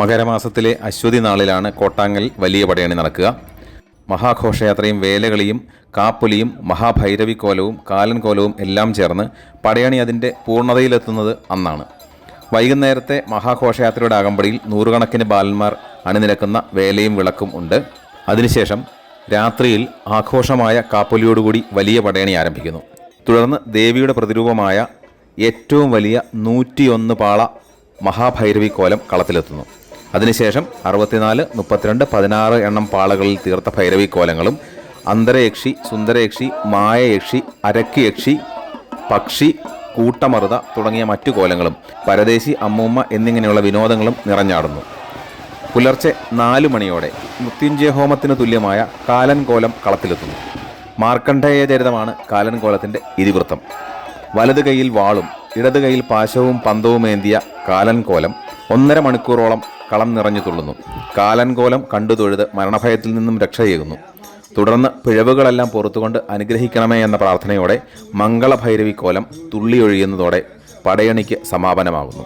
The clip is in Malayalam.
മകരമാസത്തിലെ അശ്വതി നാളിലാണ് കോട്ടാങ്ങൽ വലിയ പടയണി നടക്കുക. മഹാഘോഷയാത്രയും വേലകളിയും കാപ്പൊലിയും മഹാഭൈരവിക്കോലവും കാലൻകോലവും എല്ലാം ചേർന്ന് പടയണി അതിന്റെ പൂർണതയിലെത്തുന്നത് അന്നാണ്. വൈകുന്നേരത്തെ മഹാഘോഷയാത്രയുടെ അകമ്പടിയിൽ നൂറുകണക്കിന് ബാലന്മാർ അണിനിരക്കുന്ന വേലയും വിളക്കും ഉണ്ട്. അതിനുശേഷം രാത്രിയിൽ ആഘോഷമായ കാപ്പൊലിയോടുകൂടി വലിയ പടയണി ആരംഭിക്കുന്നു. തുടർന്ന് ദേവിയുടെ പ്രതിരൂപമായ ഏറ്റവും വലിയ നൂറ്റിയൊന്ന് പാള മഹാഭൈരവി കോലം കളത്തിലെത്തുന്നു. അതിനുശേഷം അറുപത്തിനാല് മുപ്പത്തിരണ്ട് പതിനാറ് എണ്ണം പാളകളിൽ തീർത്ത ഭൈരവി കോലങ്ങളും അന്തരയക്ഷി സുന്ദരയക്ഷി മായയക്ഷി അരക്കിയക്ഷി പക്ഷി കൂട്ടമറുത തുടങ്ങിയ മറ്റു കോലങ്ങളും പരദേശി അമ്മൂമ്മ എന്നിങ്ങനെയുള്ള വിനോദങ്ങളും നിറഞ്ഞാടുന്നു. പുലർച്ചെ നാലു മണിയോടെ മൃത്യുഞ്ജയ ഹോമത്തിന് തുല്യമായ കാലൻ കോലം കളത്തിലെത്തുന്നു. മാർക്കണ്ഡേയ ചരിതമാണ് കാലൻ കോലത്തിന്റെ ഇതിവൃത്തം. വലത് കൈയിൽ വാളും ഇടത് കൈയിൽ പാശവും പന്തവും ഏന്തിയ കാലൻ കോലം ഒന്നര മണിക്കൂറോളം കളം നിറഞ്ഞു തുള്ളുന്നു. കാലൻകോലം കണ്ടു തൊഴുത് മരണഭയത്തിൽ നിന്നും രക്ഷയേകുന്നു തുടർന്ന് പിഴവുകളെല്ലാം പുറത്തുകൊണ്ട് അനുഗ്രഹിക്കണമേ എന്ന പ്രാർത്ഥനയോടെ മംഗളഭൈരവി കോലം തുള്ളിയൊഴിയുന്നതോടെ പടയണിക്ക് സമാപനമാകുന്നു.